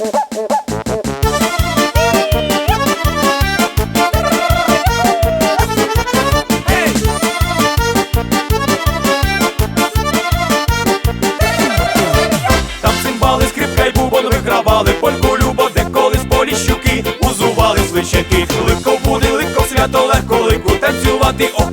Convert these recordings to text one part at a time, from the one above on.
Там цимбали, скрипка й вигравали, польку любо, де колись поліщуки, узували свищаки, легко буде, легко свято, легко лику танцювати, ох,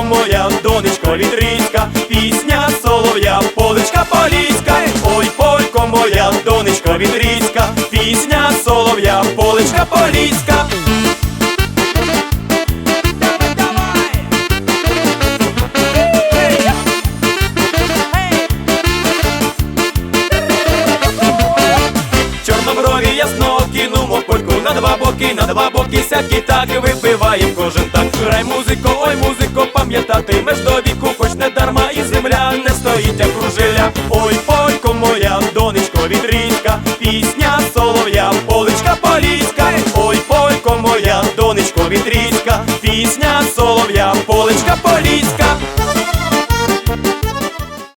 поліська. Чорноброві ясно кинумо польку на два боки, на два боки сякі так випиваєм кожен так. Грай музико, ой музико, пам'ятатимеш до віку, хоч не дарма і земля не стоїть, вітрійська, пісня солов'я, поличка поліська.